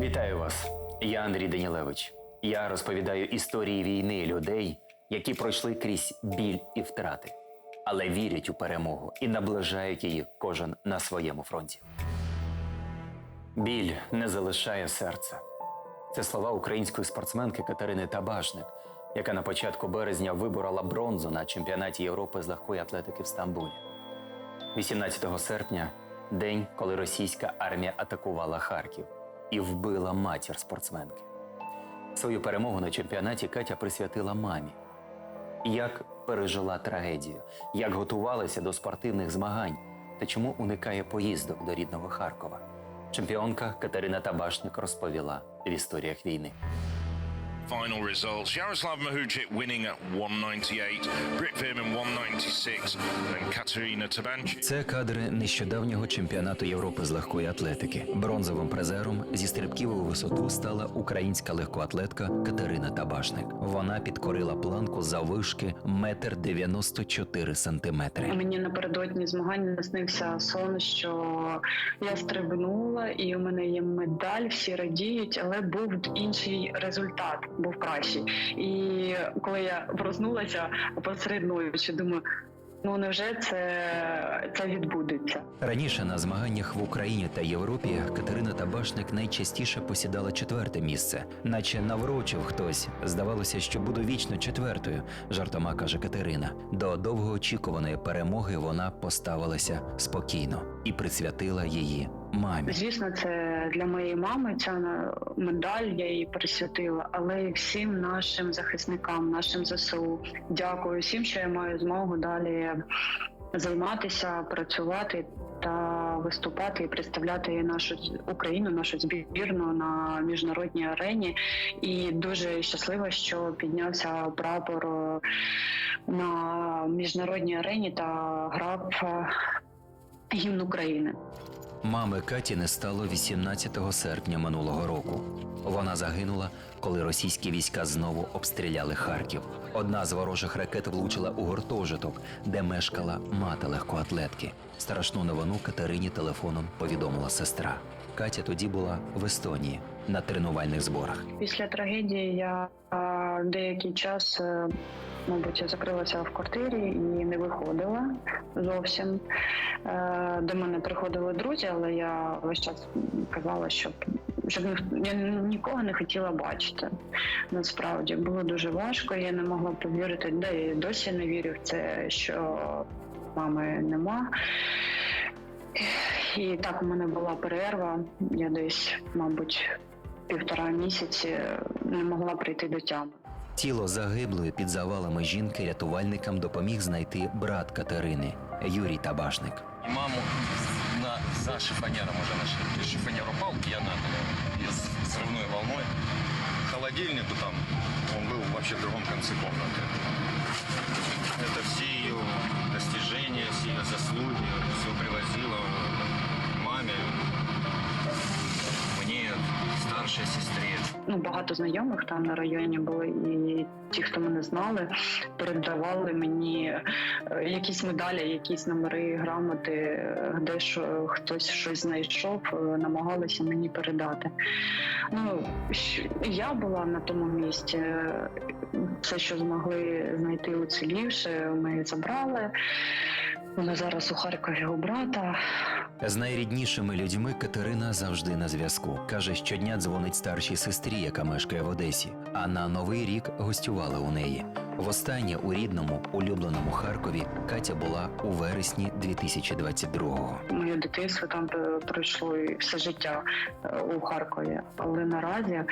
Вітаю вас. Я Андрій Данілевич. Я розповідаю історії війни людей, які пройшли крізь біль і втрати, але вірять у перемогу і наближають її кожен на своєму фронті. Біль не залишає серця. Це слова української спортсменки Катерини Табашник, яка на початку березня виборола бронзу на чемпіонаті Європи з легкої атлетики в Стамбулі. 18 серпня день, коли російська армія атакувала Харків і вбила матір спортсменки. Свою перемогу на чемпіонаті Катя присвятила мамі. Як пережила трагедію, як готувалася до спортивних змагань та чому уникає поїздок до рідного Харкова. Чемпіонка Катерина Табашник розповіла в історіях війни. Final results Yaroslav Mahujic winning at 198, Brit Veerman 196, and Katerina Tabanchi. Це кадри нещодавнього чемпіонату Європи з легкої атлетики. Бронзовим призером зі стрибків у висоту стала українська легкоатлетка Катерина Табашник. Вона підкорила планку заввишки метр дев'яносто чотири сантиметри. Мені напередодні змагань наснився сон, що я стрибнула, і у мене є медаль, всі радіють, але був інший результат, був кращий. І коли я проснулася посеред ночі, думаю, ну невже це, це відбудеться? Раніше на змаганнях в Україні та Європі Катерина Табашник найчастіше посідала четверте місце, наче наврочив хтось. Здавалося, що буду вічно четвертою. Жартома каже Катерина. До довгоочікуваної перемоги вона поставилася спокійно і присвятила її мамі. Звісно, це для моєї мами ця медаль я її присвятила, але і всім нашим захисникам, нашим ЗСУ. Дякую всім, що я маю змогу далі займатися, працювати та виступати і представляти нашу Україну, нашу збірну на міжнародній арені. І дуже щаслива, що піднявся прапор е, на міжнародній арені та грав е, гімн України. Мами Каті не стало 18 серпня минулого року. Вона загинула, коли російські війська знову обстріляли Харків. Одна з ворожих ракет влучила у гуртожиток, де мешкала мати легкоатлетки. Страшну новину Катерині телефоном повідомила сестра. Катя тоді була в Естонії на тренувальних зборах. Після трагедії я деякий час, е, мабуть, я закрилася в квартирі і не виходила зовсім. Е, До мене приходили друзі, але я весь час казала, щоб. Щоб я нікого не хотіла бачити. Насправді було дуже важко. Я не могла повірити, де я досі не вірю в це, що мами нема. І так у мене була перерва. Я десь, мабуть, півтора місяці не могла прийти до тями. Тіло загиблої під завалами жінки рятувальникам допоміг знайти брат Катерини Юрій Табашник. И маму на, за шифонером уже нашли. То есть шифонер упал, и она и с взрывной волной. Холодильник там, он был вообще в другом конце комнаты. Это все ее достижения, все ее заслуги, Ну, багато знайомих там на районі були, і ті, хто мене знали, передавали мені е, якісь медалі, якісь номери, грамоти, е, де що хтось щось знайшов, е, намагалися мені передати. Ну, я була на тому місці. Все, що змогли знайти уцілівши, ми забрали. Вона зараз у Харкові у брата. З найріднішими людьми Катерина завжди на зв'язку. Каже, щодня дзвонить старшій сестрі, яка мешкає в Одесі. А на новий рік гостювала у неї. Востаннє у рідному улюбленому Харкові Катя була у вересні 2022-го. Моє дитинство там пройшло і все життя е, у Харкові. Але наразі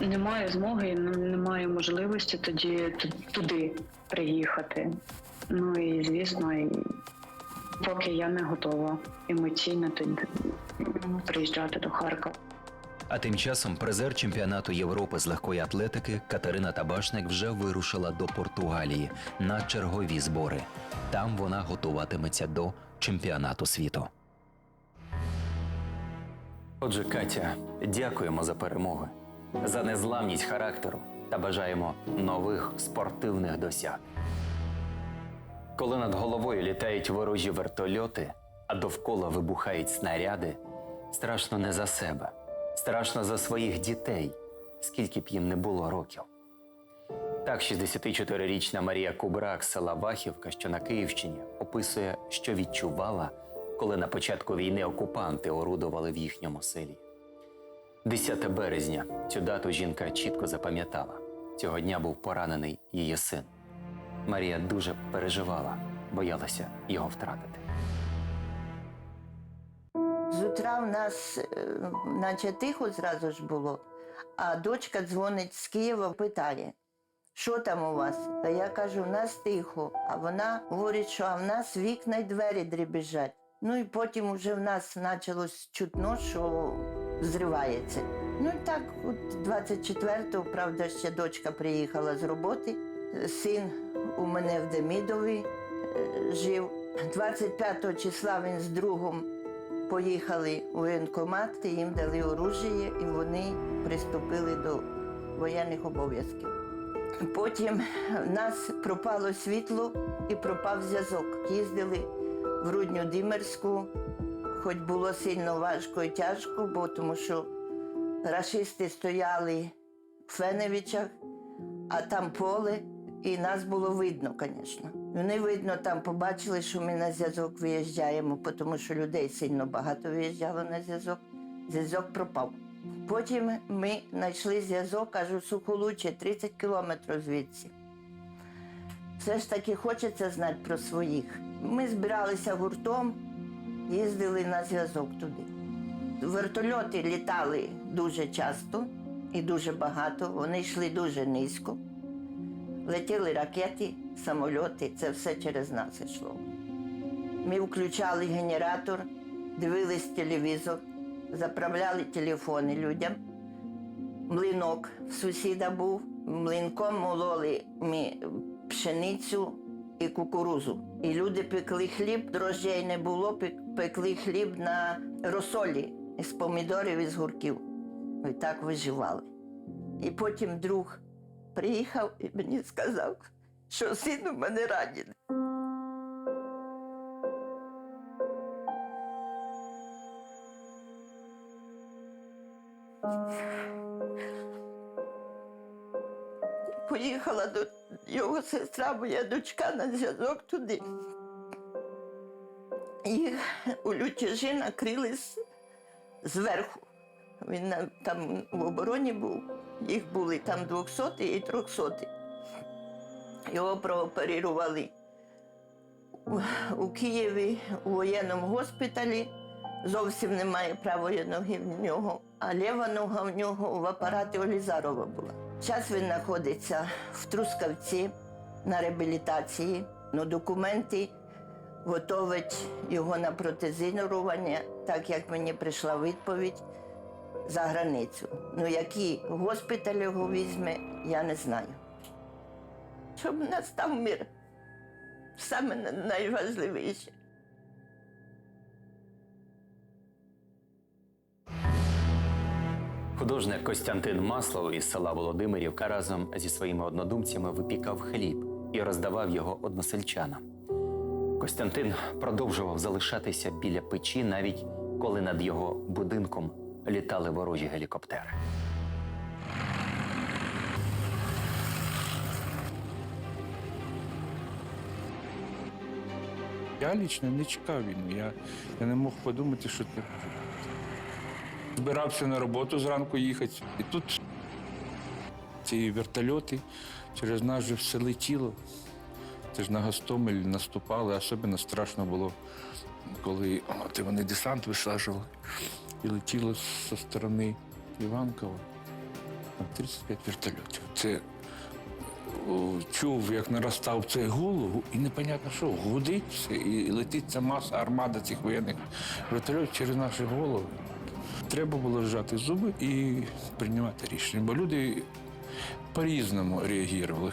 немає змоги, немає можливості тоді туди приїхати. Ну і звісно, і поки я не готова емоційно туди приїжджати до Харкова. А тим часом призер чемпіонату Європи з легкої атлетики Катерина Табашник вже вирушила до Португалії на чергові збори. Там вона готуватиметься до чемпіонату світу. Отже, Катя, дякуємо за перемоги, за незламність характеру та бажаємо нових спортивних досяг. Коли над головою літають ворожі вертольоти, а довкола вибухають снаряди, страшно не за себе, Страшно за своїх дітей, скільки б їм не було років. Так, 64-річна Марія Кубрак села Вахівка, що на Київщині, описує, що відчувала, коли на початку війни окупанти орудували в їхньому селі. 10 березня цю дату жінка чітко запам'ятала. Цього дня був поранений її син. Марія дуже переживала, боялася його втратити. З утра в нас е, наче тихо зразу ж було, а дочка дзвонить з Києва, питає, що там у вас? А я кажу, у нас тихо. А вона говорить, що а в нас вікна й двері дребіжать. Ну і потім вже в нас почалось чутно, що зривається. Ну і так, от 24-го, правда, ще дочка приїхала з роботи. Син у мене в Демідові е, жив. 25 числа він з другом поїхали у воєнкомат, їм дали оружие, і вони приступили до воєнних обов'язків. Потім в нас пропало світло і пропав зв'язок. Їздили в Рудню Димерську, хоч було сильно важко і тяжко, бо тому що рашисти стояли в Феневичах, а там поле, і нас було видно, звісно. Вони, видно, там побачили, що ми на зв'язок виїжджаємо, тому що людей сильно багато виїжджало на зв'язок. Зв'язок пропав. Потім ми знайшли зв'язок, кажу, Сухолуччя, 30 кілометрів звідси. Все ж таки хочеться знати про своїх. Ми збиралися гуртом, їздили на зв'язок туди. Вертольоти літали дуже часто і дуже багато, вони йшли дуже низько. Летіли ракети, самольоти, це все через нас йшло. Ми включали генератор, дивились телевізор, заправляли телефони людям. Млинок в сусіда був. Млинком мололи ми пшеницю і кукурузу. І люди пекли хліб, дрожжей не було, пекли хліб на розсолі з помідорів і з гурків. І так виживали. І потім друг приїхав і мені сказав, що син у мене ранений. Поїхала до його сестра, моя дочка на зв'язок туди. Їх у лютяжі накрили з- зверху. Він там в обороні був. Їх були там 200 і 300. Його прооперували у- Києві у воєнному госпіталі. Зовсім немає правої ноги в нього, а ліва нога в нього в апараті Олізарова була. Зараз він знаходиться в Трускавці на реабілітації. Ну, документи готовить його на протезинування, так як мені прийшла відповідь за границю. Ну, який госпіталь його візьме, я не знаю. Щоб настав мир. Саме на- найважливіше. Художник Костянтин Маслов із села Володимирівка разом зі своїми однодумцями випікав хліб і роздавав його односельчанам. Костянтин продовжував залишатися біля печі, навіть коли над його будинком літали ворожі гелікоптери. Я лично не чекав війну. Я, я не мог подумати, що це. Збирався на роботу зранку їхати. І тут ці вертольоти через нас же все летіло. Це ж на Гостомель наступали, особливо страшно було, коли от, вони десант висаджували і летіло зі сторони Іванкова. Там 35 вертольотів. Це чув, як наростав цей гул, і непонятно що, гудить і летить ця маса армада цих воєнних вертольотів через наші голови. Треба було зжати зуби і приймати рішення, бо люди по-різному реагували.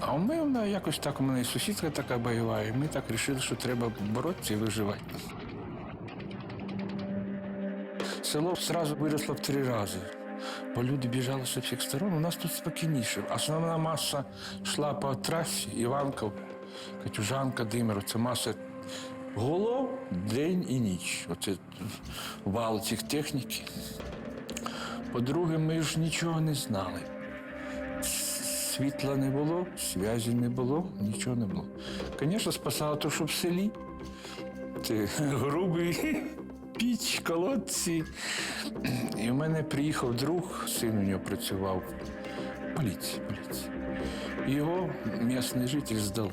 А мене вона якось так, у мене і сусідка така бойова, і ми так вирішили, що треба боротися і виживати. Село одразу виросло в три рази, бо люди біжали з усіх сторон. У нас тут спокійніше. Основна маса йшла по трасі Іванков, Катюжанка, Димир. Це маса голов день і ніч. Оце вал цих техніки. По-друге, ми ж нічого не знали. Світла не було, зв'язі не було, нічого не було. Звісно, спасало те, що в селі. Це грубий піч, колодці. І в мене приїхав друг, син у нього працював поліції. поліції. Його місцеві жителі здали.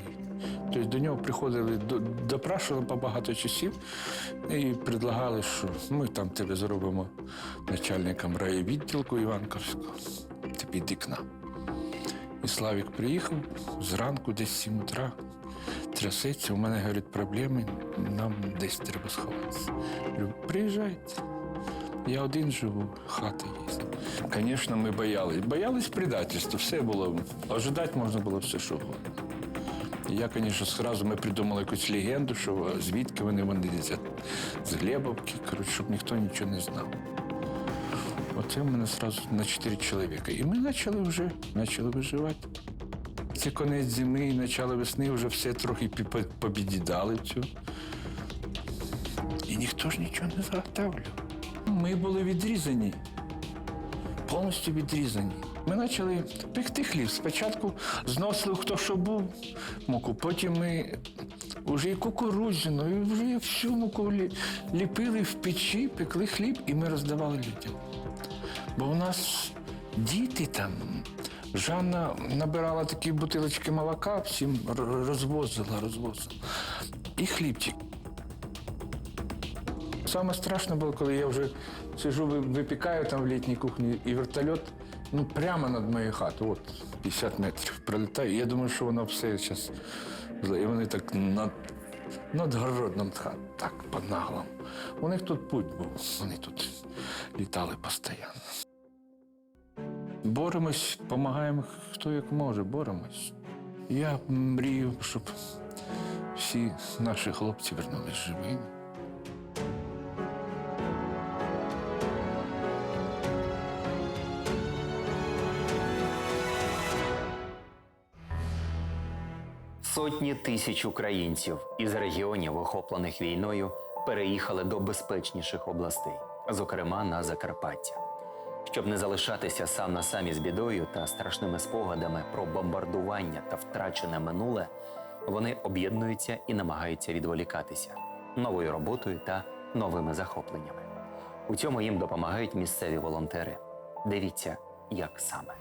Тобто до нього приходили, до- допрашували по багато часів і предлагали, що ми там тебе зробимо начальником райвідділку Іванковського. Ти піди к нам. І Славік приїхав зранку, десь 7 утра, трясеться, у мене, говорить, проблеми, нам десь треба сховатися. Приїжджайте. Я один живу, хата є. Звісно, ми боялись. Боялись предательства, все було. Ожидати можна було все, що угодно. Я, звісно, зразу ми придумали якусь легенду, що звідки вони вони десь з Глебовки, коротше, щоб ніхто нічого не знав. Оце в мене зразу на чотири чоловіка. І ми почали вже почали виживати. Це конець зими і почало весни вже все трохи побідідали цю. І ніхто ж нічого не заготавлював. Ми були відрізані, повністю відрізані. Ми почали пекти хліб. Спочатку зносили хто що був муку, потім ми вже і кукурудзяну, і вже всю муку ліпили в печі, пекли хліб і ми роздавали людям. Бо у нас діти там. Жанна набирала такі бутилочки молока, всім розвозила, розвозила. І хлібчик. Саме страшно було, коли я вже сижу, випікаю там в літній кухні, і вертольот ну, прямо над моєю хатою, от 50 метрів пролітає. Я думаю, що воно все зараз. І вони так над, над городом так по-наглому. У них тут путь був, вони тут літали постійно. Боремось, допомагаємо хто як може, боремось. Я мрію, щоб всі наші хлопці вернулись живими. Сотні тисяч українців із регіонів, охоплених війною, переїхали до безпечніших областей, зокрема на Закарпаття. Щоб не залишатися сам на самі з бідою та страшними спогадами про бомбардування та втрачене минуле, вони об'єднуються і намагаються відволікатися новою роботою та новими захопленнями. У цьому їм допомагають місцеві волонтери. Дивіться, як саме.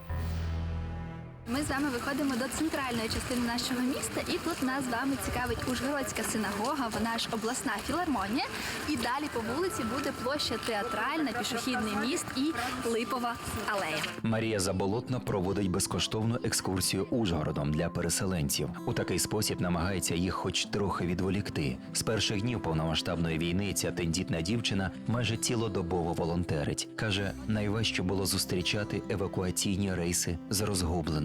Ми з вами виходимо до центральної частини нашого міста, і тут нас з вами цікавить Ужгородська синагога, вона ж обласна філармонія. І далі по вулиці буде площа театральна, пішохідний міст і липова алея. Марія Заболотна проводить безкоштовну екскурсію Ужгородом для переселенців. У такий спосіб намагається їх хоч трохи відволікти. З перших днів повномасштабної війни ця тендітна дівчина майже цілодобово волонтерить. каже, найважче було зустрічати евакуаційні рейси з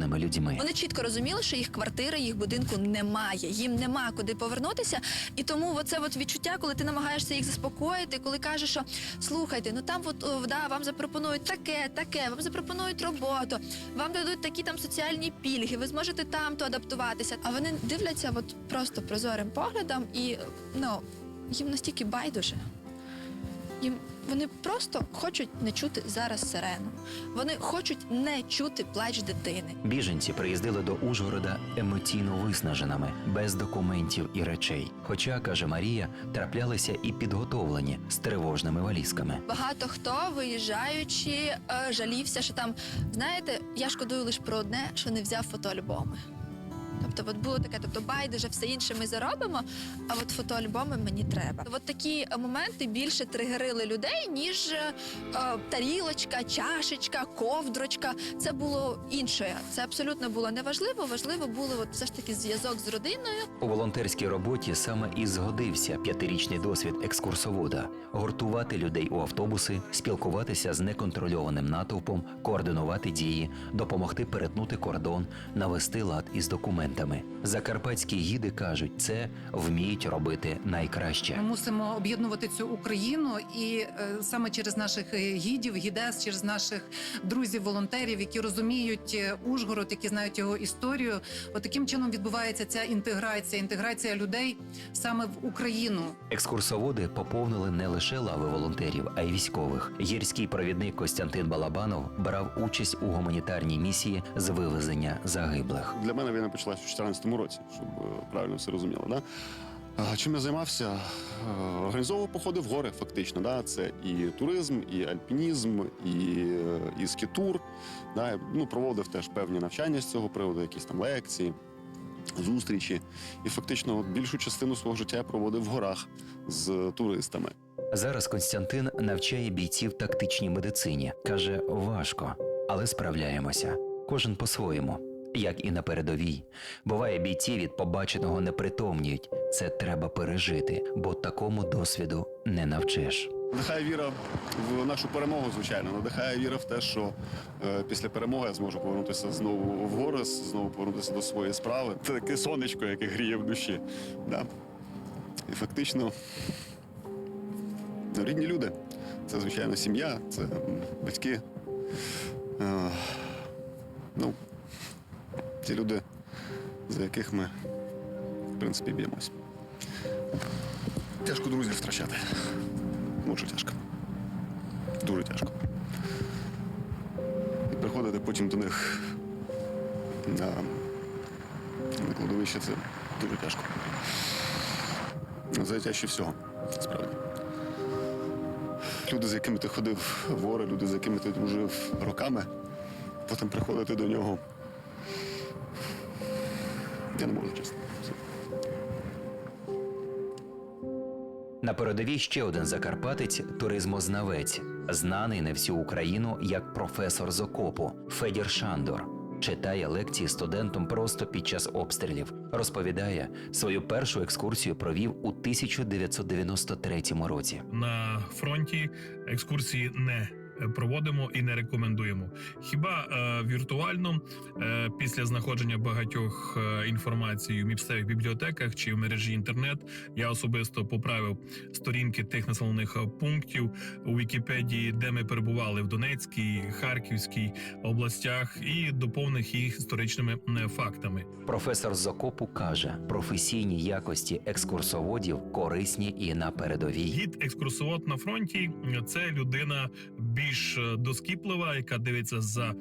розгубленими людьми. Вони чітко розуміли, що їх квартири, їх будинку немає, їм нема куди повернутися. І тому оце от відчуття, коли ти намагаєшся їх заспокоїти, коли кажеш, що слухайте, ну там от да, вам запропонують таке, таке, вам запропонують роботу, вам дадуть такі там соціальні пільги, ви зможете там то адаптуватися. А вони дивляться от просто прозорим поглядом, і ну їм настільки байдуже. Їм вони просто хочуть не чути зараз сирену. Вони хочуть не чути плач дитини. Біженці приїздили до Ужгорода емоційно виснаженими, без документів і речей. Хоча, каже Марія, траплялися і підготовлені з тривожними валізками. Багато хто виїжджаючи, е, жалівся, що там знаєте, я шкодую лише про одне, що не взяв фотоальбоми. Тобто, от було таке, тобто байдуже все інше ми заробимо, а от фотоальбоми мені треба. От такі моменти більше тригерили людей, ніж е, тарілочка, чашечка, ковдрочка. Це було інше. Це абсолютно було неважливо. Важливо було от все ж таки зв'язок з родиною. У волонтерській роботі саме і згодився п'ятирічний досвід екскурсовода гуртувати людей у автобуси, спілкуватися з неконтрольованим натовпом, координувати дії, допомогти перетнути кордон, навести лад із документами. Моментами. Закарпатські гіди кажуть, це вміють робити найкраще. Ми мусимо об'єднувати цю Україну, і е, саме через наших е, гідів, гідес, через наших друзів-волонтерів, які розуміють е, Ужгород, які знають його історію. От чином відбувається ця інтеграція, інтеграція людей саме в Україну. Екскурсоводи поповнили не лише лави волонтерів, а й військових. Гірський провідник Костянтин Балабанов брав участь у гуманітарній місії з вивезення загиблих. Для мене війна у 2014 році, щоб е, правильно все розуміло. Да? Чим я займався? Е, Організовував походи в гори, фактично. Да? Це і туризм, і альпінізм, і, е, і скітур. Да? Ну, проводив теж певні навчання з цього приводу, якісь там лекції, зустрічі. І фактично більшу частину свого життя я проводив в горах з туристами. Зараз Константин навчає бійців тактичній медицині. каже, важко, але справляємося. Кожен по-своєму, як і на передовій. Буває, бійці від побаченого не притомніють. Це треба пережити, бо такому досвіду не навчиш. Надихає віра в нашу перемогу, звичайно. Надихає віра в те, що е, після перемоги я зможу повернутися знову в гори, знову повернутися до своєї справи. Це таке сонечко, яке гріє в душі. Да? І фактично ну, рідні люди. Це, звичайно, сім'я, це батьки. Е, ну, ті люди, за яких ми, в принципі, б'ємось. Тяжко друзів втрачати. Дуже тяжко. Дуже тяжко. І приходити потім до них на, на кладовище це дуже тяжко. Зайтяжче всього, справді. Люди, з якими ти ходив в гори, люди, з якими ти дружив роками, потім приходити до нього. Я не можу чесно. На передовій ще один закарпатець туризмознавець, знаний на всю Україну як професор з окопу Федір Шандор. Читає лекції студентам просто під час обстрілів. Розповідає, свою першу екскурсію провів у 1993 році. на фронті екскурсії не проводимо і не рекомендуємо. Хіба е, віртуально е, після знаходження багатьох е, інформацій у місцевих бібліотеках чи в мережі інтернет я особисто поправив сторінки тих населених пунктів у Вікіпедії, де ми перебували в Донецькій, Харківській областях, і доповнив їх історичними фактами. Професор з окопу каже, професійні якості екскурсоводів корисні і на передовій. Гід екскурсовод на фронті це людина більш е, доскіплива, яка дивиться за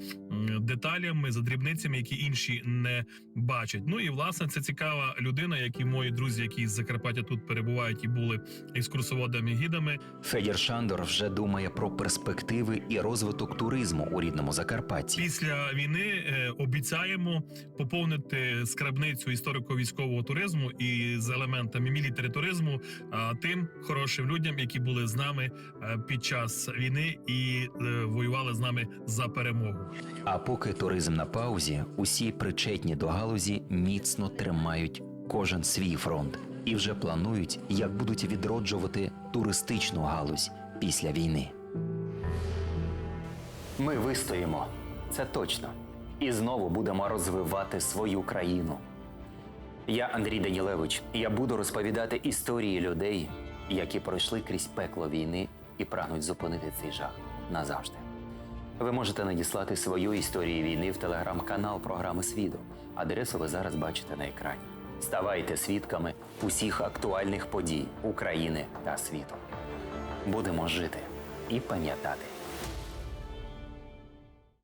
деталями, за дрібницями, які інші не бачать. Ну і власне це цікава людина, як і мої друзі, які з Закарпаття тут перебувають і були екскурсоводами гідами. Федір Шандор вже думає про перспективи і розвиток туризму у рідному Закарпатті. Після війни е, обіцяємо поповнити скрабницю історико-військового туризму і з елементами мілітарі туризму а, тим хорошим людям, які були з нами е, під час війни і е, воювали з нами за перемогу. А поки туризм на паузі, усі причетні до галузі міцно тримають кожен свій фронт і вже планують, як будуть відроджувати туристичну галузь після війни. Ми вистоїмо, це точно. І знову будемо розвивати свою країну. Я Андрій Данілевич, я буду розповідати історії людей, які пройшли крізь пекло війни і прагнуть зупинити цей жах назавжди. Ви можете надіслати свою історію війни в телеграм-канал програми Свідо. Адресу ви зараз бачите на екрані. Ставайте свідками усіх актуальних подій України та світу. Будемо жити і пам'ятати.